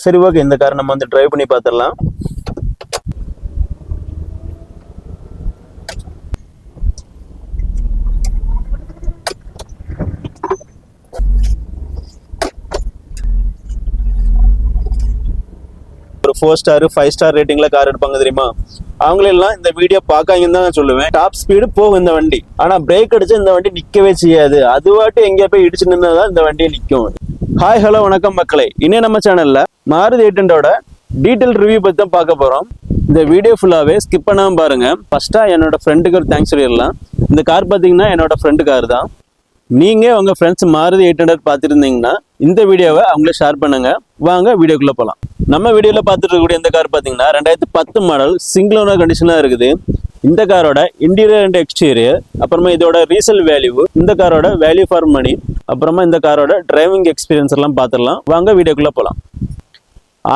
சரி ஓகே இந்த காரை நம்ம வந்து டிரைவ் பண்ணி பார்த்துடலாம். ஒரு ஃபோர் ஸ்டார் ஃபைவ் ஸ்டார் ரேட்டிங்ல கார் எடுப்பாங்க தெரியுமா? அவங்களெல்லாம் இந்த வீடியோ பார்க்காங்கன்னு தான் நான் சொல்லுவேன். டாப் ஸ்பீடு போகும் இந்த வண்டி. ஆனா பிரேக் அடிச்சு இந்த வண்டி நிக்கவே செய்யாது. அதுவாட்டு எங்கேயா போய் இடிச்சு நின்னா இந்த வண்டியை நிக்கும். ஹாய் ஹலோ வணக்கம் மக்களே. இன்னும் நம்ம சேனலில் மாருதி எயிட்டோட டீட்டெயில் ரிவ்யூ பற்றி தான் பார்க்க போகிறோம் இந்த வீடியோ ஃபுல்லாகவே ஸ்கிப் பண்ணாமல் பாருங்க. ஃபஸ்ட்டாக என்னோட ஃப்ரெண்டுக்கு ஒரு தேங்க்ஸ் சொல்லிடலாம். இந்த கார் பார்த்தீங்கன்னா என்னோட ஃப்ரெண்டு கார் தான். நீங்கள் உங்கள் ஃப்ரெண்ட்ஸ் மாருதி எயிட் ஹண்ட்ரட் பார்த்துருந்தீங்கன்னா இந்த வீடியோவை அவங்களே ஷேர் பண்ணுங்க. வாங்க வீடியோக்குள்ளே போகலாம் நம்ம வீடியோவில் பார்த்துட்டு இருக்கக்கூடிய இந்த கார் பார்த்தீங்கன்னா ரெண்டாயிரத்தி பத்து மாடல் சிங்கிள் ஓனர் கண்டிஷனாக இருக்குது. இந்த காரோட இன்டீரியர் அண்ட் எக்ஸ்டீரியர் அப்புறமா இதோட ரீசேல் வேல்யூ இந்த காரோட வேல்யூ ஃபார் மணி அப்புறமா இந்த காரோட டிரைவிங் எக்ஸ்பீரியன்ஸ் எல்லாம் பார்த்துடலாம். வாங்க வீடியோக்குள்ளே போகலாம்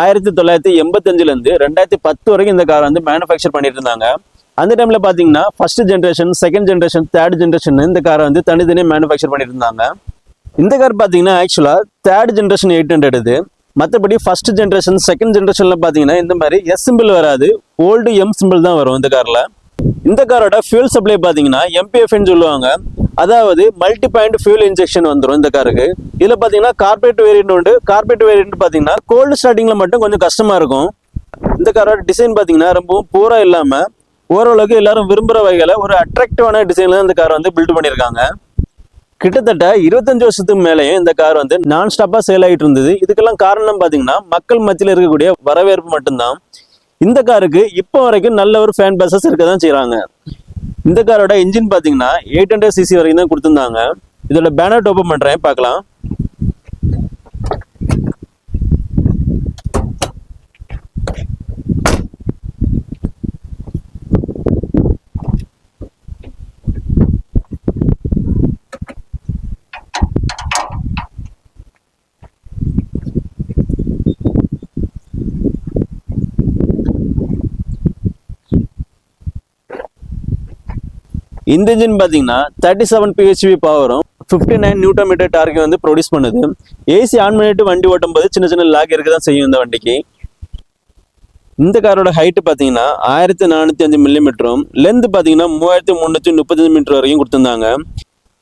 ஆயிரத்தி தொள்ளாயிரத்தி எண்பத்தஞ்சிலேருந்து ரெண்டாயிரத்தி பத்து வரைக்கும் இந்த கார் வந்து மேனுஃபேக்சர் பண்ணிட்டு இருந்தாங்க. அந்த டைமில் பார்த்தீங்கன்னா first generation second generation third generation இந்த காரை வந்து தனித்தனியாக மேனுஃபேக்சர் பண்ணிட்டு இருந்தாங்க. இந்த கார் பார்த்தீங்கன்னா ஆக்சுவலாக தேர்ட் ஜென்ரேஷன் எயிட் ஹண்ட்ரட் இது. மற்றபடி ஃபர்ஸ்ட் ஜென்ரேஷன் செகண்ட் ஜென்ரேஷனில் பார்த்தீங்கன்னா இந்த மாதிரி எஸ் சிம்பிள் வராது. ஓல்டு எம் சிம்பிள் தான் வரும் இந்த காரில் இந்த காரோட ஃபியூல் சப்ளை பார்த்தீங்கன்னா எம்பிஎஃப்னு சொல்லுவாங்க. அதாவது மல்டி பாயிண்ட் ஃபியூல் இன்ஜெக்ஷன் வந்துடும் இந்த காருக்கு இதில் பார்த்தீங்கன்னா கார்பரேட் வேரியன்ட் உண்டு. கார்பரேட் வேரியன்ட் பார்த்தீங்கன்னா கோல்டு ஸ்டார்டிங்கில் மட்டும் கொஞ்சம் கஷ்டமாக இருக்கும். இந்த காரோட டிசைன் பார்த்தீங்கன்னா ரொம்பவும் பூரா இல்லாமல் ஓரளவுக்கு எல்லாரும் விரும்புகிற வகையில் ஒரு அட்ராக்டிவான டிசைன்ல இந்த கார் வந்து பில்ட் பண்ணியிருக்காங்க கிட்டத்தட்ட இருபத்தஞ்சு வருஷத்துக்கு மேலேயும் இந்த கார் வந்து நான் ஸ்டாப்பா சேல் ஆகிட்டு இருந்தது. இதுக்கெல்லாம் காரணம் பாத்தீங்கன்னா மக்கள் மத்தியில் இருக்கக்கூடிய வரவேற்பு மட்டும்தான். இந்த காருக்கு இப்போ வரைக்கும் நல்ல ஒரு ஃபேன் பேசஸ் இருக்க தான் செய்கிறாங்க இந்த காரோட இன்ஜின் பார்த்தீங்கன்னா எயிட் ஹண்ட்ரட் சிசி வரைக்கும் தான் கொடுத்துருந்தாங்க. இதோட பேனர் ஓப்பன் பண்ணுறேன் பார்க்கலாம். இந்த இன்ஜின் பார்த்தீங்கன்னா தேர்ட்டி செவன் பிஹெச்பி பவரும் ஃபிஃப்டி நைன் நியூட்டன் மீட்டர் டார்கை வந்து ப்ரொடியூஸ் பண்ணுது. ஏசி ஆன் பண்ணிட்டு வண்டி ஓட்டும் போது சின்ன சின்ன லாக் இருக்க தான் செய்யும் இந்த வண்டிக்கு. இந்த காரோட ஹைட் பார்த்தீங்கன்னா ஆயிரத்தி நானூற்றி அஞ்சு மில்லிமீட்டரும் லென்த் பார்த்தீங்கன்னா மூவாயிரத்தி முந்நூற்றி முப்பத்தஞ்சு மீட்டர் வரைக்கும் கொடுத்துருந்தாங்க.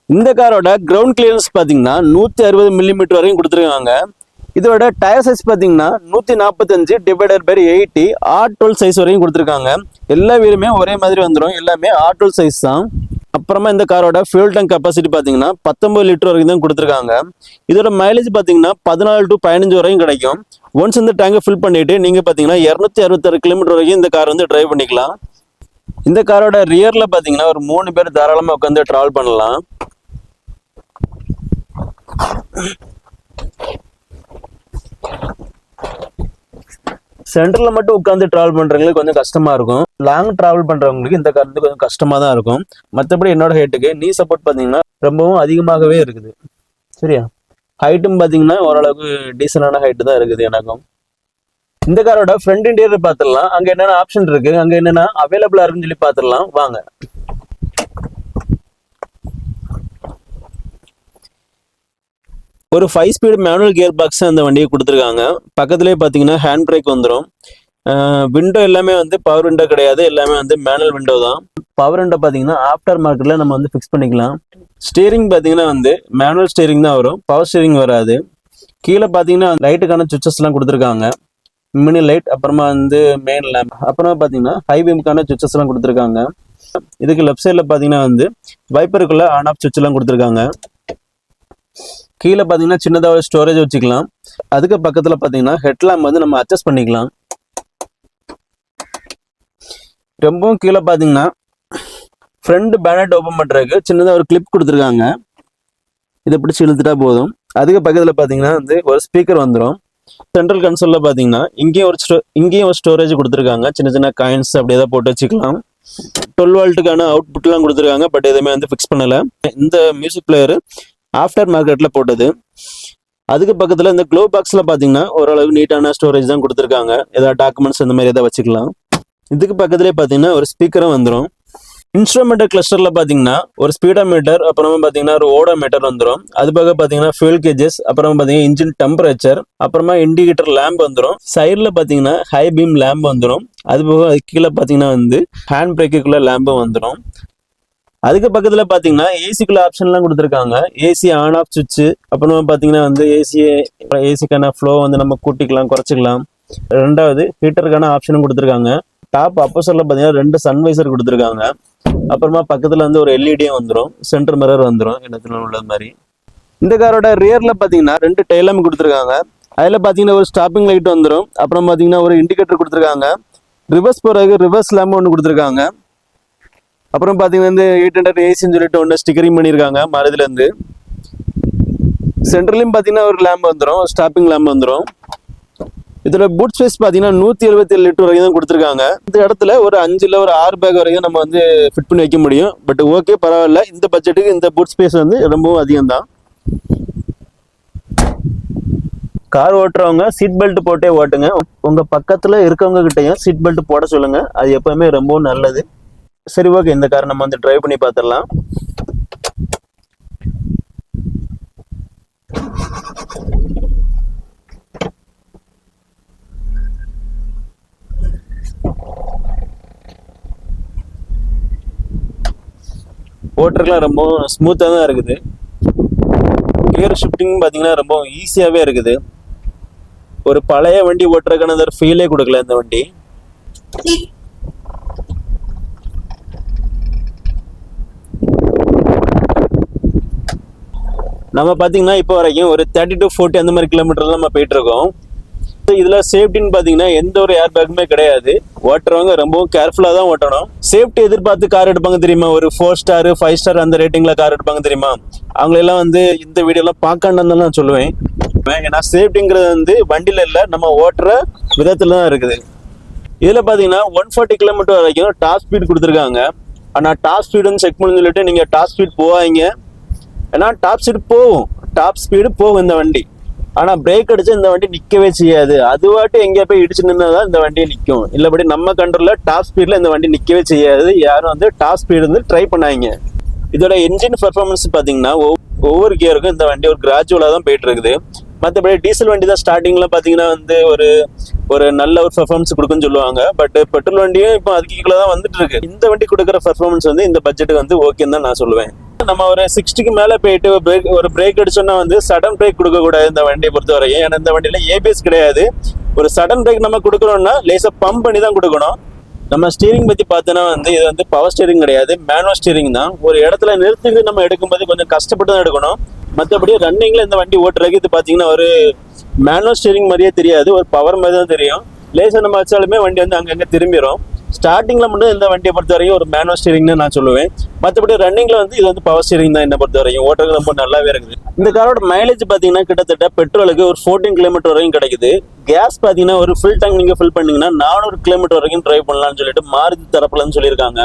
இந்த காரோட கிரவுண்ட் கிளியரன்ஸ் பார்த்தீங்கன்னா நூற்றி அறுபது மில்லிமீட்டர் வரைக்கும் கொடுத்துருக்காங்க. இதோட டயர் சைஸ் பார்த்தீங்கன்னா நூற்றி நாற்பத்தஞ்சு divided by eighty R twelve size வரையும் கொடுத்துருக்காங்க. எல்லா வீலுமே ஒரே மாதிரி வந்துடும் எல்லாமே ஆர் டுவெல் சைஸ் தான். அப்புறமா இந்த காரோட ஃபியூல் டேங்க் கெப்பாசிட்டி பார்த்தீங்கன்னா பத்தொம்பது லிட்டர் வரைக்கும் தான் கொடுத்துருக்காங்க. இதோட மைலேஜ் பார்த்தீங்கன்னா பதினாலு டு பதினஞ்சு வரையும் கிடைக்கும். ஒன்ஸ் இந்த டேங்கை ஃபில் பண்ணிவிட்டு நீங்கள் பார்த்தீங்கன்னா இரநூத்தி அறுபத்தாறு கிலோமீட்டர் வரைக்கும் இந்த கார் வந்து டிரைவ் பண்ணிக்கலாம். இந்த காரோட ரியரில் பார்த்தீங்கன்னா ஒரு மூணு பேர் தாராளமாக உட்காந்து ட்ராவல் பண்ணலாம். சென்டரில் மட்டும் உட்காந்து டிராவல் பண்றவங்களுக்கு கொஞ்சம் கஷ்டமா இருக்கும். லாங் ட்ராவல் பண்றவங்களுக்கு இந்த கார் வந்து கொஞ்சம் கஷ்டமா தான் இருக்கும். மற்றபடி என்னோட ஹைட்டுக்கு நீ சப்போர்ட் பார்த்தீங்கன்னா ரொம்பவும் அதிகமாகவே இருக்குது. சரியா? ஹைட்டும் பாத்தீங்கன்னா ஓரளவுக்கு டீசெண்டான ஹைட்டு தான் இருக்குது எனக்கும். இந்த காரோட ஃப்ரண்ட் இன்டீரியர் பார்த்துடலாம். அங்க என்னென்ன ஆப்ஷன் இருக்கு? அங்க என்னென்ன அவைலபிளா இருக்குன்னு சொல்லி பார்த்துடலாம். வாங்க. ஒரு five speed manual gear box அந்த வண்டியை கொடுத்துருக்காங்க. பக்கத்துலேயே பார்த்தீங்கன்னா ஹேண்ட் பிரேக் வந்துடும் விண்டோ எல்லாமே வந்து பவர் விண்டோ கிடையாது. எல்லாமே வந்து மேனுவல் விண்டோ தான். பவர் விண்டோ பார்த்தீங்கன்னா ஆஃப்டர் மார்க்கெட்டில் நம்ம வந்து ஃபிக்ஸ் பண்ணிக்கலாம். ஸ்டீரிங் பார்த்தீங்கன்னா வந்து மேனுவல் ஸ்டீரிங் தான் வரும். பவர் ஸ்டீரிங் வராது. கீழே பார்த்தீங்கன்னா லைட்டுக்கான சுவிச்சஸ்லாம் கொடுத்துருக்காங்க. மினி லைட் அப்புறமா வந்து மெயின் லேம்ப் அப்புறமா பார்த்தீங்கன்னா ஹை பீமுக்கான சுவிச்சஸ்லாம் கொடுத்துருக்காங்க. இதுக்கு லெஃப்ட் சைடில் பார்த்தீங்கன்னா வந்து வைப்பருக்குள்ள ஆன் ஆஃப் சுவிட்ச்லாம் கொடுத்துருக்காங்க. கீழே பார்த்தீங்கன்னா சின்னதாக ஸ்டோரேஜ் வச்சுக்கலாம். அதுக்கு பக்கத்தில் பார்த்தீங்கன்னா ஹெட்லாம்ப் வந்து நம்ம அட்ஜஸ்ட் பண்ணிக்கலாம். ரொம்பவும் கீழே பார்த்தீங்கன்னா ஃப்ரண்ட் பேனட் ஓப்பன் பண்ணுறதுக்கு சின்னதாக ஒரு கிளிப் கொடுத்துருக்காங்க. இதை பிடிச்சி இழுத்துட்டா போதும். அதுக்கு பக்கத்தில் பார்த்தீங்கன்னா வந்து ஒரு ஸ்பீக்கர் வந்துடும் சென்ட்ரல் கன்சோலில் பார்த்தீங்கன்னா இங்கேயும் ஒரு ஸ்டோ இங்கேயும் ஒரு ஸ்டோரேஜ் கொடுத்துருக்காங்க. சின்ன சின்ன காயின்ஸ் அப்படி ஏதாவது போட்டு வச்சுக்கலாம். டுவெல் வால்ட்டுக்கான அவுட்புட்லாம் கொடுத்துருக்காங்க. பட் எதுவுமே வந்து ஃபிக்ஸ் பண்ணலை. இந்த மியூசிக் பிளேயரு ஆஃப்டர் மார்க்கெட்டில் போட்டது. அதுக்கு பக்கத்தில் இந்த க்ளோ பாக்ஸில் பார்த்தீங்கன்னா ஓரளவு நீட்டான ஸ்டோரேஜ் தான் கொடுத்துருக்காங்க. ஏதாவது டாக்குமெண்ட்ஸ் அந்த மாதிரி ஏதாவது வச்சுக்கலாம். இதுக்கு பக்கத்துலேயே பார்த்தீங்கன்னா ஒரு ஸ்பீக்கரும் வந்துடும் இன்ஸ்ட்ருமெண்டல் கிளஸ்டர்ல பாத்தீங்கன்னா ஒரு ஸ்பீடோ மீட்டர் அப்புறமா பாத்தீங்கன்னா ஒரு ஓடோ மீட்டர் வந்துடும் அது பக்கம் பாத்தீங்கன்னா ஃபியூல் கேஜஸ் அப்புறமா பாத்தீங்கன்னா இன்ஜின் டெம்பரேச்சர் அப்புறமா இண்டிகேட்டர் லேம்ப் வந்துடும் சைடுல பாத்தீங்கன்னா ஹை பீம் லேம்ப் வந்துடும் அது போக அது கீழே பாத்தீங்கன்னா வந்து ஹேண்ட் பிரேக்குள்ள லேம்பும் வந்துடும் அதுக்கு பக்கத்தில் பார்த்தீங்கன்னா ஏசிக்குள்ள ஆப்ஷன்லாம் கொடுத்துருக்காங்க. ஏசி ஆன் ஆஃப் சுவிட்சு அப்புறமா பார்த்தீங்கன்னா வந்து ஏசி ஏசிக்கான ஃப்ளோ வந்து நம்ம கூட்டிக்கலாம் குறைச்சிக்கலாம். ரெண்டாவது ஹீட்டருக்கான ஆப்ஷனும் கொடுத்துருக்காங்க. டாப் அப்போசரில் பார்த்தீங்கன்னா ரெண்டு சன்வைசர் கொடுத்துருக்காங்க. அப்புறமா பக்கத்தில் வந்து ஒரு எல்இடியும் வந்துடும் சென்டர் மிரர் வந்துடும் இடத்துல உள்ள மாதிரி. இந்த காரோட ரியரில் பார்த்தீங்கன்னா ரெண்டு டைலம் கொடுத்துருக்காங்க. அதில் பார்த்தீங்கன்னா ஒரு ஸ்டாப்பிங் லைட் வந்துடும் அப்புறம் பார்த்தீங்கன்னா ஒரு இண்டிகேட்டர் கொடுத்துருக்காங்க. ரிவர்ஸ் போகிறதுக்கு ரிவர்ஸ் லேம்பு ஒன்று கொடுத்துருக்காங்க. அப்புறம் பார்த்தீங்கன்னா இந்த எயிட் ஹண்ட்ரட் ஏசின்னு சொல்லிட்டு ஒன்று ஸ்டிக்கரிங் பண்ணியிருக்காங்க மருதுலேருந்து. சென்ட்ரலையும் பார்த்தீங்கன்னா ஒரு லேம்ப் வந்துடும் ஸ்டாப்பிங் லேம்ப் வந்துடும் இதோட பூட் ஸ்பேஸ் பார்த்தீங்கன்னா நூற்றி எழுபத்தி ஏழு லிட்டர் வரைக்கும் தான் கொடுத்துருக்காங்க. இந்த இடத்துல ஒரு அஞ்சில் ஒரு ஆறு பேக் வரைக்கும் நம்ம வந்து ஃபிட் பண்ணி வைக்க முடியும். பட் ஓகே பரவாயில்ல. இந்த பட்ஜெட்டுக்கு இந்த பூட் ஸ்பேஸ் வந்து ரொம்பவும் அதிகம் தான் கார் ஓட்டுறவங்க சீட் பெல்ட் போட்டே ஓட்டுங்க. உங்கள் பக்கத்தில் இருக்கவங்க கிட்டேயும் சீட் பெல்ட் போட சொல்லுங்கள் அது எப்போவுமே ரொம்பவும் நல்லது. சரி ஓகே இந்த காரை நம்ம வந்து டிரைவ் பண்ணி பார்த்துடலாம் ஓட்டுறதுலாம் ரொம்ப ஸ்மூத்தாக தான் இருக்குது. கியர் ஷிஃப்டிங் பார்த்தீங்கன்னா ரொம்ப ஈஸியாகவே இருக்குது. ஒரு பழைய வண்டி ஓட்டுறதுக்கான ஃபீலே கொடுக்கல இந்த வண்டி. நம்ம பார்த்தீங்கன்னா இப்போ வரைக்கும் ஒரு தேர்ட்டி டு ஃபோர்ட்டி அந்த மாதிரி கிலோமீட்டர்ல நம்ம போயிட்டு இருக்கோம் இதுல சேஃப்டின்னு பாத்தீங்கன்னா எந்த ஒரு ஏர் பேக்குமே கிடையாது. ஓட்டுறவங்க ரொம்பவும் கேர்ஃபுல்லா தான் ஓட்டணும். சேஃப்டி எதிர்பார்த்து கார் எடுப்பாங்க தெரியுமா? ஒரு ஃபோர் ஸ்டார் ஃபைவ் ஸ்டார் அந்த ரேட்டிங்ல கார் எடுப்பாங்க தெரியுமா? அவங்களெல்லாம் வந்து இந்த வீடியோலாம் பார்க்காண்டன்னு நான் சொல்லுவேன். ஏன்னா சேஃப்டிங்கிறது வந்து வண்டியில இல்ல நம்ம ஓட்டுற விதத்துல தான் இருக்குது. இதுல பாத்தீங்கன்னா ஒன் ஃபார்ட்டி கிலோமீட்டர் வரைக்கும் டாப் ஸ்பீட் கொடுத்துருக்காங்க. ஆனா டாப் ஸ்பீடுன்னு செக் பண்ணு சொல்லிட்டு நீங்க டாப் ஸ்பீட் போவாங்க ஏன்னா டாப் ஸ்பீடு போகும். டாப் ஸ்பீடு போகும் இந்த வண்டி. ஆனால் பிரேக் அடிச்சு இந்த வண்டி நிற்கவே செய்யாது. அதுவாட்டி எங்கேயா போய் இடிச்சு நின்னாதான் இந்த வண்டியை நிற்கும் இல்லபடி நம்ம கண்ட்ரோலில் டாப் ஸ்பீடில் இந்த வண்டி நிற்கவே செய்யாது. யாரும் வந்து டாப் ஸ்பீடு வந்து ட்ரை பண்ணாங்க இதோட என்ஜின் பெர்ஃபார்மன்ஸ் பார்த்தீங்கன்னா ஒவ்- ஒவ்வொரு கியருக்கும் இந்த வண்டி ஒரு கிராஜுவலாக தான் போயிட்டு இருக்குது மற்றபடி டீசல் வண்டி தான் ஸ்டார்டிங்கில் பார்த்தீங்கன்னா வந்து ஒரு ஒரு நல்ல ஒரு பெர்ஃபார்மன்ஸ் கொடுக்குன்னு சொல்லுவாங்க. பட் பெட்ரோல் வண்டியும் இப்போ அதுக்கு கீழே தான் வந்துட்டு இருக்கு இந்த வண்டி கொடுக்குற பெர்ஃபார்மன்ஸ் வந்து இந்த பட்ஜெட்டுக்கு வந்து ஓகேன்னு தான் நான் சொல்லுவேன். நம்ம ஒரு சிக்ஸ்டிக்கு மேல போயிட்டு ஒரு பிரேக் ஒரு பிரேக் அடிச்சோம்னா வந்து சடன் பிரேக் கொடுக்க கூடாது இந்த வண்டியை பொறுத்த வரைக்கும் ஏன்னா இந்த வண்டியில ஏபிஎஸ் கிடையாது. ஒரு சடன் பிரேக் நம்ம கொடுக்கறோம்னா லேசா பம்ப் பண்ணி தான் கொடுக்கணும். நம்ம ஸ்டீரிங் பத்தி பார்த்தோன்னா வந்து இது வந்து பவர் ஸ்டீரிங் கிடையாது. மேனுவல் ஸ்டீரிங் தான். ஒரு இடத்துல நிறுத்திட்டு நம்ம எடுக்கும்போது கொஞ்சம் கஷ்டப்பட்டு தான் எடுக்கணும். மற்றபடி ரன்னிங்ல இந்த வண்டி ஓட்டுறதுக்கு இது பாத்தீங்கன்னா ஒரு மேனுவல் ஸ்டீரிங் மாதிரியே தெரியாது. ஒரு பவர் மாதிரி தான் தெரியும். லேசா நம்ம வச்சாலுமே வண்டி வந்து அங்கங்க திரும்பிடும் ஸ்டார்டிங்ல மட்டும் இந்த வண்டியை பொறுத்த வரைக்கும் ஒரு மேனுவல் ஸ்டீரிங்னு நான் சொல்லுவேன். மற்றபடி ரன்னிங்கில் வந்து இது வந்து பவர் ஸ்டீரிங் தான் என்ன பொறுத்த வரைக்கும். ஓட்டுறது ரொம்ப நல்லாவே இருக்குது. இந்த காரோட மைலேஜ் பார்த்தீங்கன்னா கிட்டத்தட்ட பெட்ரோலுக்கு ஒரு ஃபோர்டீன் கிலோமீட்டர் வரைக்கும் கிடைக்குது. கேஸ் பார்த்தீங்கன்னா ஒரு ஃபுல் டேங்க் நீங்கள் ஃபில் பண்ணீங்கன்னா நானூறு கிலோமீட்டர் வரைக்கும் ட்ரைவ் பண்ணலாம்னு சொல்லிட்டு மாறுதி தரப்புலன்னு சொல்லியிருக்காங்க.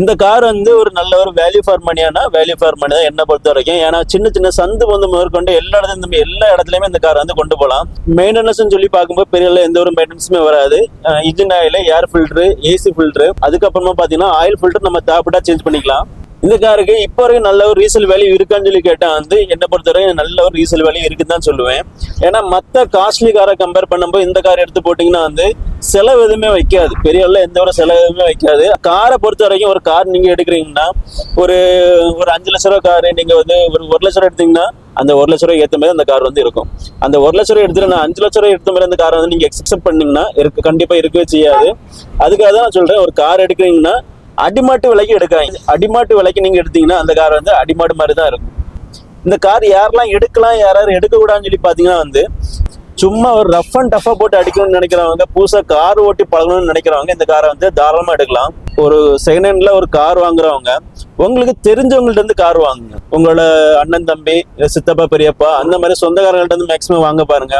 இந்த கார் வந்து ஒரு நல்ல ஒரு வேல்யூ ஃபார் மணியானா வேல்யூ ஃபார் மணி தான் என்ன பொறுத்த வரைக்கும். ஏன்னா சின்ன சின்ன சந்து வந்து முதற்கொண்டு எல்லா இடத்துல இந்த எல்லா இடத்துலையுமே இந்த கார் வந்து கொண்டு போகலாம். மெயின்டெனன்ஸ் சொல்லி பார்க்கும்போது பெரிய எந்த ஒரு மெயின்டெனன்ஸுமே வராது. Engine oil air filter AC filter அதுக்கப்புறமா பாத்தீங்கன்னா ஆயில் ஃபில்டர் நம்ம தேவைப்பட்டா சேஞ்ச் பண்ணிக்கலாம். இந்த காருக்கு இப்போ வரைக்கும் நல்ல ஒரு ரீசேல் வேல்யூ இருக்கான்னு சொல்லி கேட்டா வந்து என்னை பொறுத்தவரை நல்ல ஒரு ரீசேல் வேல்யூ இருக்குன்னு தான் சொல்லுவேன். ஏன்னா மற்ற காஸ்ட்லி காரை கம்பேர் பண்ணும்போது இந்த கார் எடுத்து போட்டிங்கன்னா வந்து செலவு எதுவுமே வைக்காது. பெரிய அளவில் எந்த ஒரு செலவு எதுவுமே வைக்காது. காரை பொறுத்த வரைக்கும் ஒரு கார் நீங்க எடுக்கிறீங்கன்னா ஒரு ஒரு அஞ்சு லட்ச ரூபா காரு நீங்க வந்து ஒரு ஒரு லட்ச ரூபா எடுத்தீங்கன்னா அந்த ஒரு லட்ச ரூபாய் ஏற்ற மாதிரி அந்த கார் வந்து இருக்கும். அந்த ஒரு லட்ச ரூபாய் எடுத்துட்டு நான் அஞ்சு லட்ச ரூபாய் எடுத்த மாதிரி அந்த காரை வந்து நீங்க எக்ஸப்ட் பண்ணீங்கன்னா இருக்கு கண்டிப்பா இருக்கவே செய்யாது. அதுக்காக தான் நான் சொல்றேன் ஒரு கார் எடுக்கிறீங்கன்னா அடிமாட்டு விலைக்கு எடுக்கிறாங்க அடிமாட்டு விலைக்கு நீங்க எடுத்தீங்கன்னா அந்த கார் வந்து அடிமாடு மாதிரி தான் இருக்கும். இந்த கார் யாரெல்லாம் எடுக்கலாம் யார் எடுக்க கூடாதுன்னு சொல்லி பாத்தீங்கன்னா வந்து சும்மா ஒரு ரஃப் அண்ட் டஃபா போட்டு அடிக்கணும்னு நினைக்கிறவங்க புதுசா கார் ஓட்டி பழகணும்னு நினைக்கிறவங்க இந்த காரை வந்து தாராளமா எடுக்கலாம். ஒரு செகண்ட் ஹேண்ட்ல ஒரு கார் வாங்குறவங்க உங்களுக்கு தெரிஞ்சவங்கள்ட்ட இருந்து கார் வாங்குங்க. உங்களோட அண்ணன் தம்பி சித்தப்பா பெரியப்பா அந்த மாதிரி சொந்தக்காரங்கள்ட்ட இருந்து மேக்ஸிமம் வாங்க பாருங்க.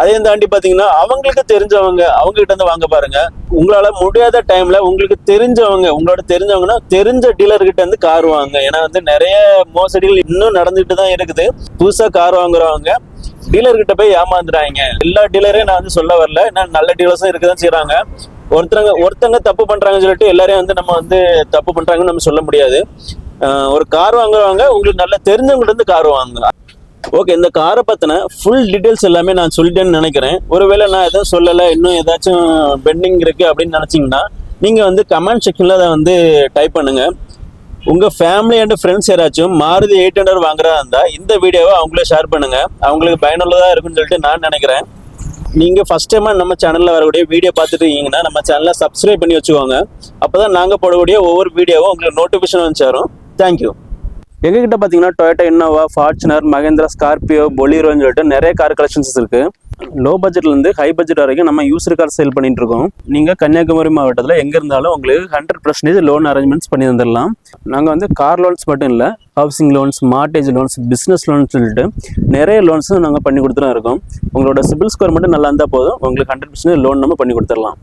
அதையும் தாண்டி பாத்தீங்கன்னா அவங்களுக்கு தெரிஞ்சவங்க அவங்க கிட்ட இருந்து வாங்க பாருங்க. உங்களால முடியாத டைம்ல உங்களுக்கு தெரிஞ்சவங்க உங்களோட தெரிஞ்சவங்கன்னா தெரிஞ்ச டீலர் கிட்ட இருந்து கார் வாங்க ஏன்னா வந்து நிறைய மோசடிகள் இன்னும் நடந்துட்டு தான் இருக்குது. புதுசா கார் வாங்குறவங்க டீலர் கிட்ட போய் ஏமாந்துறாங்க எல்லா டீலரையும் நான் வந்து சொல்ல வரல. ஏன்னா நல்ல டீலர்ஸும் இருக்கதான் செய்யறாங்க ஒருத்தங்க ஒருத்தங்க தப்பு பண்றாங்கன்னு சொல்லிட்டு எல்லாரையும் வந்து நம்ம வந்து தப்பு பண்றாங்கன்னு நம்ம சொல்ல முடியாது. ஒரு கார் வாங்குறவங்க உங்களுக்கு நல்லா தெரிஞ்சவங்கள்ட்ட இருந்து கார் வாங்குங்க. ஓகே இந்த காரை பத்தின ஃபுல் டீட்டெயில்ஸ் எல்லாமே நான் சொல்லிட்டேன்னு நினைக்கிறேன். ஒருவேளை நான் எதுவும் சொல்லலை இன்னும் ஏதாச்சும் பெண்டிங் இருக்கு அப்படின்னு நினச்சிங்கன்னா நீங்க வந்து கமெண்ட் செக்ஷன்ல அதை வந்து டைப் பண்ணுங்க. உங்க ஃபேமிலி அண்ட் ஃப்ரெண்ட்ஸ் யாராச்சும் மாருதி எயிட் ஹண்ட்ரட் வாங்குறதா இருந்தா இந்த வீடியோவை அவங்களே ஷேர் பண்ணுங்க. அவங்களுக்கு பயனுள்ளதா இருக்குன்னு சொல்லிட்டு நான் நினைக்கிறேன். நீங்கள் ஃபஸ்ட் டைமாக நம்ம சேனலில் வரக்கூடிய வீடியோ பார்த்துட்டு இருக்கீங்கன்னா நம்ம சேனலை சப்ஸ்கிரைப் பண்ணி வச்சுக்கோங்க. அப்போ தான் நாங்கள் போடக்கூடிய ஒவ்வொரு வீடியோவும் உங்களுக்கு நோட்டிஃபிகேஷன் வந்து சேரும். தேங்க்யூ எங்ககிட்ட பார்த்தீங்கன்னா Toyota Innova Fortuner Mahindra Scorpio பொலீரோன்னு சொல்லிட்டு நிறைய கார் கலெக்ஷன்ஸ் இருக்குது லோ பட்ஜெட்லேருந்து ஹை பட்ஜெட் வரைக்கும் நம்ம யூஸ்டு கார் சேல் பண்ணிட்டு இருக்கோம். நீங்கள் கன்னியாகுமரி மாவட்டத்தில் எங்கே இருந்தாலும் உங்களுக்கு ஹண்ட்ரட் பர்சன்டேஜ் லோன் அரேஞ்ச்மெண்ட்ஸ் பண்ணி தந்துடலாம். நாங்கள் வந்து கார் லோன்ஸ் மட்டும் இல்லை housing loans mortgage loans business loans சொல்லிட்டு நிறைய லோன்ஸும் நாங்கள் பண்ணி கொடுத்துட்டு இருக்கோம். உங்களோட சிபில் ஸ்கோர் மட்டும் நல்லா இருந்தால் போதும். உங்களுக்கு ஹண்ட்ரட் பர்சன்டேஜ் லோன் நம்ம பண்ணி கொடுத்துடலாம்.